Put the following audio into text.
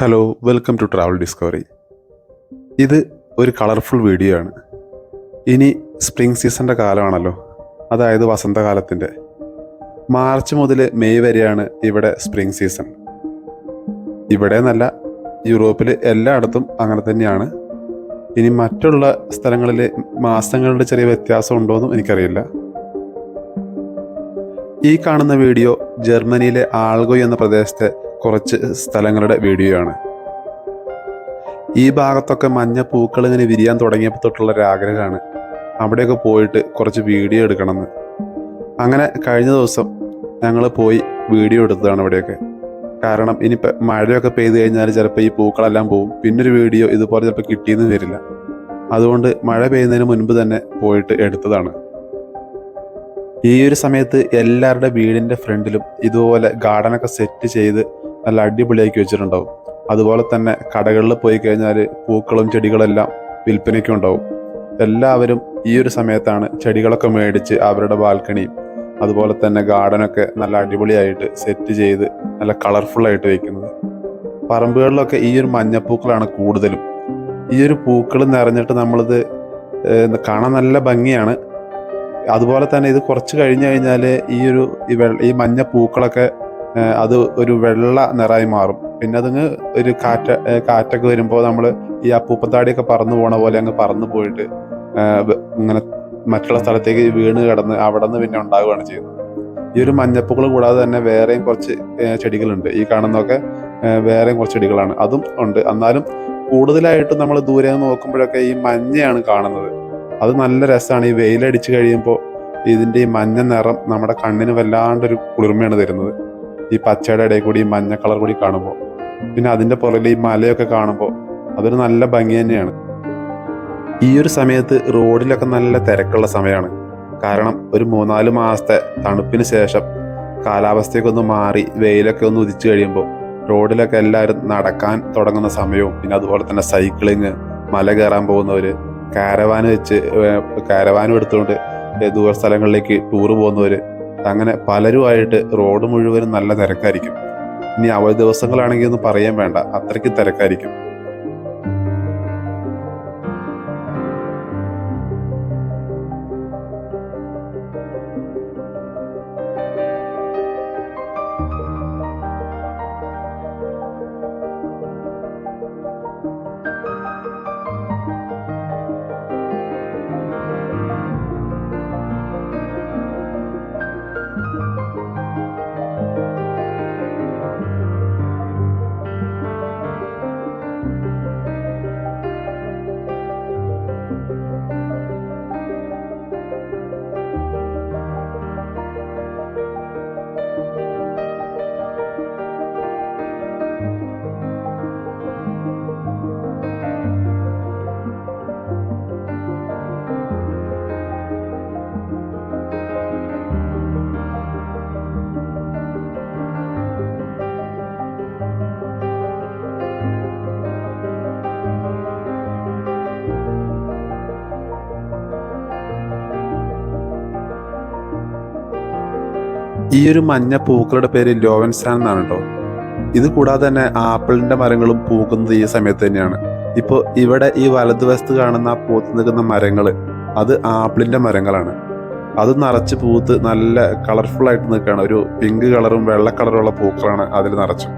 Hello welcome to travel discovery ഇത് ഒരു colourful video ആണ്. ഇനി സ്പ്രിംഗ് സീസണിന്റെ കാലമാണല്ലോ. അതായത് വസന്തകാലത്തിന്റെ മാർച്ച് മുതൽ മെയ് വരെയാണ് ഇവിടെ സ്പ്രിംഗ് സീസൺ ഇവിടെ എന്നല്ല യൂറോപ്പിൽ എല്ലായിടത്തും അങ്ങനെ തന്നെയാണ്. ഇനി മറ്റുള്ള സ്ഥലങ്ങളിൽ മാസങ്ങളുടെ ചെറിയ വ്യത്യാസം ഉണ്ടോയെന്നും എനിക്കറിയില്ല. ഈ കാണുന്ന വീഡിയോ ജർമ്മനിയിലെ ആൾഗോയ് എന്ന പ്രദേശത്തെ കുറച്ച് സ്ഥലങ്ങളുടെ വീഡിയോ ആണ്. ഈ ഭാഗത്തൊക്കെ മഞ്ഞ പൂക്കൾ ഇങ്ങനെ വിരിയാൻ തുടങ്ങിയപ്പോൾ തൊട്ടുള്ള ഒരു ആഗ്രഹമാണ്. അവിടെയൊക്കെ പോയിട്ട് കുറച്ച് വീഡിയോ എടുക്കണമെന്ന്. അങ്ങനെ കഴിഞ്ഞ ദിവസം ഞങ്ങൾ പോയി വീഡിയോ എടുത്തതാണ് ഇവിടെയൊക്കെ. കാരണം ഇനിയിപ്പോൾ മഴയൊക്കെ പെയ്തു കഴിഞ്ഞാൽ ചിലപ്പോൾ ഈ പൂക്കളെല്ലാം പോവും. പിന്നൊരു വീഡിയോ ഇതുപോലെ ചിലപ്പോൾ കിട്ടിയെന്ന് വരില്ല. അതുകൊണ്ട് മഴ പെയ്യുന്നതിന് മുൻപ് തന്നെ പോയിട്ട് എടുത്തതാണ്. ഈ ഒരു സമയത്ത് എല്ലാവരുടെ വീടിന്റെ ഫ്രണ്ടിലും ഇതുപോലെ ഗാർഡനൊക്കെ സെറ്റ് ചെയ്ത് നല്ല അടിപൊളിയാക്കി വെച്ചിട്ടുണ്ടാവും. അതുപോലെ തന്നെ കടകളിൽ പോയി കഴിഞ്ഞാൽ പൂക്കളും ചെടികളെല്ലാം വിൽപ്പനയ്ക്കും ഉണ്ടാവും. എല്ലാവരും ഈ ഒരു സമയത്താണ് ചെടികളൊക്കെ മേടിച്ച് അവരുടെ ബാൽക്കണിയും അതുപോലെ തന്നെ ഗാർഡനൊക്കെ നല്ല അടിപൊളിയായിട്ട് സെറ്റ് ചെയ്ത് നല്ല കളർഫുള്ളായിട്ട് വയ്ക്കുന്നത് പറമ്പുകളിലൊക്കെ ഈ ഒരു മഞ്ഞപ്പൂക്കളാണ് കൂടുതലും. ഈ ഒരു പൂക്കൾ നിറഞ്ഞിട്ട് നമ്മളിത് കാണാൻ നല്ല ഭംഗിയാണ്. അതുപോലെ തന്നെ ഇത് കുറച്ച് കഴിഞ്ഞു കഴിഞ്ഞാൽ ഈ ഒരു ഈ മഞ്ഞ പൂക്കളൊക്കെ അത് ഒരു വെള്ള നിറമായി മാറും. പിന്നെ അതങ്ങ് ഒരു കാറ്റ കാറ്റൊക്കെ വരുമ്പോൾ നമ്മൾ ഈ അപ്പൂപ്പത്താടിയൊക്കെ പറന്നു പോണ പോലെ അങ്ങ് പറന്നു പോയിട്ട് ഇങ്ങനെ മറ്റുള്ള സ്ഥലത്തേക്ക് വീണ് കിടന്ന് അവിടെ നിന്ന് പിന്നെ ഉണ്ടാവുകയാണ് ചെയ്യുന്നത്. ഈ ഒരു മഞ്ഞപ്പൂക്കൾ കൂടാതെ തന്നെ വേറെയും കുറച്ച് ചെടികളുണ്ട്. ഈ കാണുന്നതൊക്കെ വേറെയും കുറച്ച് ചെടികളാണ്. അതും ഉണ്ട്. എന്നാലും കൂടുതലായിട്ട് നമ്മൾ ദൂരെ നോക്കുമ്പോഴൊക്കെ ഈ മഞ്ഞയാണ് കാണുന്നത്. അത് നല്ല രസമാണ്. ഈ വെയിലടിച്ച് കഴിയുമ്പോൾ ഇതിന്റെ ഈ മഞ്ഞ നിറം നമ്മുടെ കണ്ണിന് വല്ലാണ്ടൊരു കുളിർമയാണ് തരുന്നത്. ഈ പച്ചയുടെ ഇടയിൽ കൂടി ഈ മഞ്ഞ കളർ കൂടി കാണുമ്പോൾ. പിന്നെ അതിന്റെ പുറകിൽ ഈ മലയൊക്കെ കാണുമ്പോൾ അതൊരു നല്ല ഭംഗി തന്നെയാണ്. ഈ ഒരു സമയത്ത് റോഡിലൊക്കെ നല്ല തിരക്കുള്ള സമയമാണ്. കാരണം ഒരു മൂന്നാൽ മാസത്തെ തണുപ്പിന് ശേഷം കാലാവസ്ഥയൊക്കെ ഒന്ന് മാറി വെയിലൊക്കെ ഒന്ന് ഉദിച്ചു കഴിയുമ്പോൾ റോഡിലൊക്കെ എല്ലാവരും നടക്കാൻ തുടങ്ങുന്ന സമയവും പിന്നെ അതുപോലെ തന്നെ സൈക്ലിങ് മല കയറാൻ പോകുന്നവർ കാരവാൻ വെച്ച് കാരവാനും എടുത്തുകൊണ്ട് ദൂര സ്ഥലങ്ങളിലേക്ക് ടൂർ പോകുന്നവർ അങ്ങനെ പലരുമായിട്ട് റോഡ് മുഴുവനും നല്ല തിരക്കായിരിക്കും. ഇനി അവധി ദിവസങ്ങളാണെങ്കിൽ ഒന്നും പറയാൻ വേണ്ട. അത്രയ്ക്ക് തിരക്കായിരിക്കും. ഈ ഒരു മഞ്ഞ പൂക്കളുടെ പേര് ലോവൻസാൻ എന്നാണ് കേട്ടോ. ഇത് കൂടാതെ തന്നെ ആപ്പിളിന്റെ മരങ്ങളും പൂക്കുന്നത് ഈ സമയത്ത് തന്നെയാണ്. ഇപ്പോൾ ഇവിടെ ഈ വലതുവശത്ത് കാണുന്ന പൂത്ത് നിൽക്കുന്ന മരങ്ങൾ അത് ആപ്പിളിന്റെ മരങ്ങളാണ്. അത് നിറച്ച് പൂത്ത് നല്ല കളർഫുൾ ആയിട്ട് നിൽക്കുകയാണ്. ഒരു പിങ്ക് കളറും വെള്ള കളറുള്ള പൂക്കളാണ് അതിൽ നിറച്ചും.